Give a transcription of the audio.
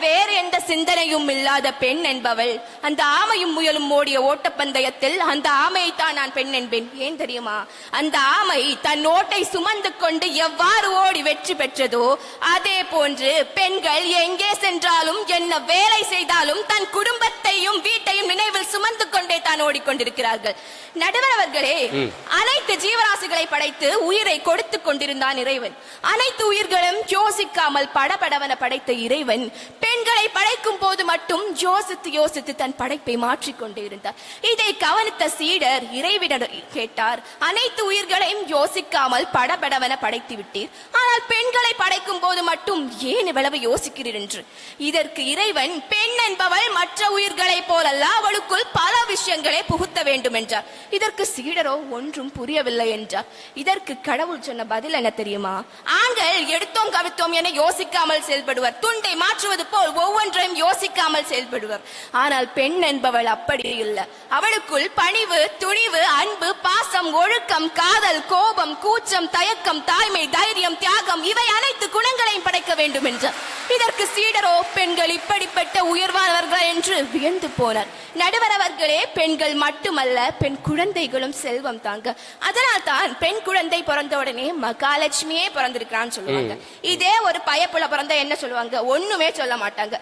வேறு எந்த சிந்தனையும் இல்லாத பெண் என்பவள். அந்த ஆமையும் முயலும் ஓடிய ஓட்டப்பந்தயத்தில் அந்த ஆமையை தான் நான் பெண் என்பேன். ஏன் தெரியுமா? அந்த ஆமை தன் ஓட்டை சுமந்து கொண்டு எவ்வாறு ஓடி வெற்றி பெற்றதோ அதே போன்று பெண்கள் எங்கே சென்றாலும் என்ன வேலை செய்தாலும் தன் குடும்பத்தையும் வீட்டு தான் ஓடிக்கொண்டிருக்கிறார்கள். நடுவர் அவர்களே அனைத்து ஜீவராசிகளை படைத்து உயிரை கொடுத்துக் கொண்டிருந்தான் இறைவன். அனைத்து உயிர்களும் யோசிக்காமல் படபடவன படைத்த இறைவன் பெண்களை படைக்கும் போது மட்டும் யோசித்து யோசித்து தன் படைப்பை மாற்றிக் கொண்டே இருந்தார் இதை கவனித்த சீடர் இறைவிடம் கேட்டார் அனைத்து உயிர்களையும் யோசிக்காமல் படபடவன படைத்து விட்டீர். ஆனால் பெண்களை படைக்கும் போது மட்டும் ஏன் இவ்வளவு யோசிக்கிறீர் என்று? இதற்கு இறைவன் பெண் என்பவள் மற்ற உயிர்களைப் போலல்ல அவளுக்குள் பல விஷயங்களை புகுத்த வேண்டும் என்றார். இதற்கு சீடரோ ஒன்றும் புரியவில்லை என்றார். இதற்கு கடவுள் சொன்ன பதில் என்ன தெரியுமா? ஆண்கள் எடுத்தோம் கவித்தோம் என யோசிக்காமல் செயல்படுவர். துண்டை மாற்றுவது போல் ஒவ்வொன்றையும் யோசிக்காமல் செயல்படுவர். ஆனால் பெண் என்பவள் அப்படி இல்லை. அவளுக்குள் பணிவு துணிவு அன்பு பாசம் ஒழுக்கம் காதல் கோபம் கூச்சம் தயக்கம் தாய்மை தைரியம் தியாகம் இவை அனைத்து குணங்களையும் வேண்டும் என்றார் இதற்கு சீடரோ பெண்கள் இப்படிப்பட்ட உயர்வானவர்கள் என்று வியந்து போனார். நடுவர் அவர்களே பெண்கள் மட்டுமல்ல பெண் குழந்தைகளும் செல்வம் தாங்க. அதனால் தான் பெண் குழந்தை பிறந்த உடனே மகாலட்சுமியே பிறந்திருக்கிறான்னு சொல்லுவாங்க. இதே ஒரு பயப்புல பிறந்தா என்ன சொல்லுவாங்க? ஒண்ணுமே சொல்ல மாட்டாங்க.